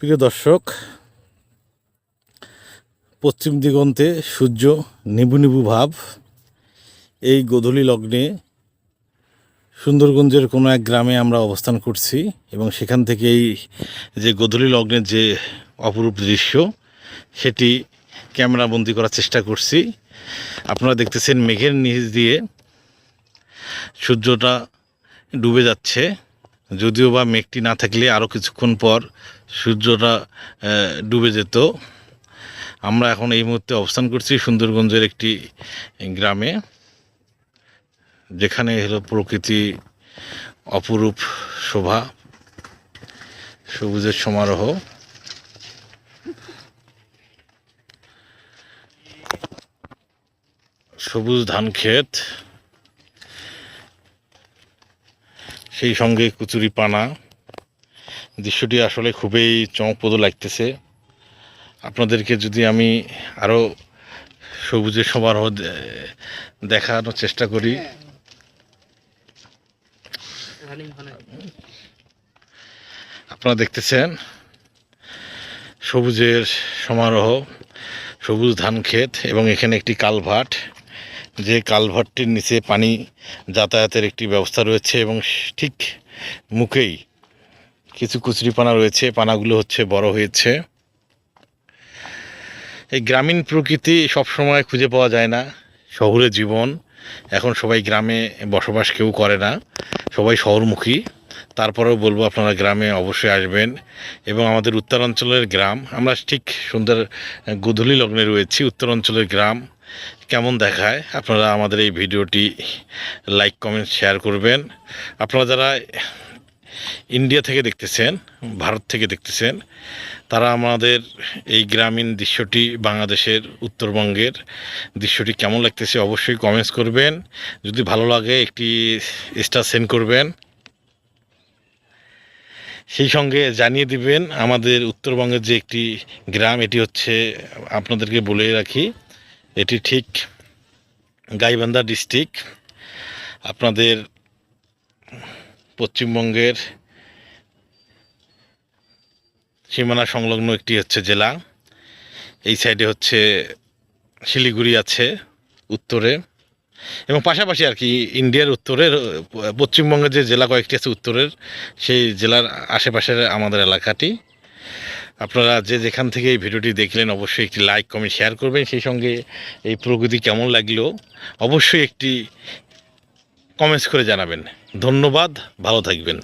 প্রিয় দর্শক, পশ্চিম দিগন্তে সূর্য নিবু নিবু ভাব। এই গোধূলি লগ্নে সুন্দরগঞ্জের কোনো এক গ্রামে আমরা অবস্থান করছি এবং সেখান থেকে এই যে গোধূলি লগ্নের যে অপরূপ দৃশ্য, সেটি ক্যামেরাবন্দি করার চেষ্টা করছি। আপনারা দেখতেছেন মেঘের নিচ দিয়ে সূর্যটা ডুবে যাচ্ছে। যদিও বা মেঘটি না থাকলে আরও কিছুক্ষণ পর সূর্যটা ডুবে যেত। আমরা এখন এই মুহূর্তে অবস্থান করছি সুন্দরগঞ্জের একটি গ্রামে, যেখানে হলো প্রকৃতি অপরূপ শোভা, সবুজের সমারোহ। সবুজ ধান ক্ষেত সেই সঙ্গে কুচুরি পানা দৃশ্যটি আসলে খুবই চমকপ্রদ লাগতেছে। আপনাদেরকে যদি আমি আরও সবুজের সমারোহ দেখানোর চেষ্টা করি। আপনারা দেখতেছেন সবুজের সমারোহ, সবুজ ধান ক্ষেত এবং এখানে একটি কালভার্ট যে কালভারটির নিচে পানি যাতায়াতের একটি ব্যবস্থা রয়েছে এবং ঠিক মুখেই কিছু কুচরি পানা রয়েছে, পানাগুলো হচ্ছে বড় হয়েছে। এই গ্রামীণ প্রকৃতি সবসময় খুঁজে পাওয়া যায় না, শহুরে জীবন। এখন সবাই গ্রামে বসবাস কেউ করে না, সবাই শহরমুখী। তারপরেও বলব আপনারা গ্রামে অবশ্যই আসবেন এবং আমাদের উত্তরাঞ্চলের গ্রাম, আমরা ঠিক সুন্দর গোধূলি লগ্নে রয়েছি, উত্তরাঞ্চলের গ্রাম। কেমন দেখায়? আপনারা আমাদের এই ভিডিওটি লাইক কমেন্ট শেয়ার করবেন। আপনারা যারা ইন্ডিয়া থেকে দেখতেছেন, ভারত থেকে দেখতেছেন, তারা আমাদের এই গ্রামীণ দৃশ্যটি, বাংলাদেশের উত্তরবঙ্গের দৃশ্যটি কেমন লাগতেছে অবশ্যই কমেন্টস করবেন। যদি ভালো লাগে, একটি স্টার সেন্ড করবেন। সেই সঙ্গে জানিয়ে দিবেন, আমাদের উত্তরবঙ্গের যে একটি গ্রাম, এটি হচ্ছে, আপনাদেরকে বলে রাখি, এটি ঠিক গাইবান্ধা ডিস্ট্রিক্ট, আপনাদের পশ্চিমবঙ্গের সীমানা সংলগ্ন একটি হচ্ছে জেলা। এই সাইডে হচ্ছে শিলিগুড়ি আছে উত্তরে এবং পাশাপাশি আর কি ইন্ডিয়ার উত্তরের, পশ্চিমবঙ্গের যে জেলা কয়েকটি আছে উত্তরের, সেই জেলার আশেপাশের আমাদের এলাকাটি। আপনারা যে যেখান থেকে এই ভিডিওটি দেখলেন, অবশ্যই একটি লাইক কমেন্ট শেয়ার করবেন। সেই সঙ্গে এই প্রকৃতি কেমন লাগল, অবশ্যই একটি কমেন্টস করে জানাবেন। ধন্যবাদ, ভালো থাকবেন।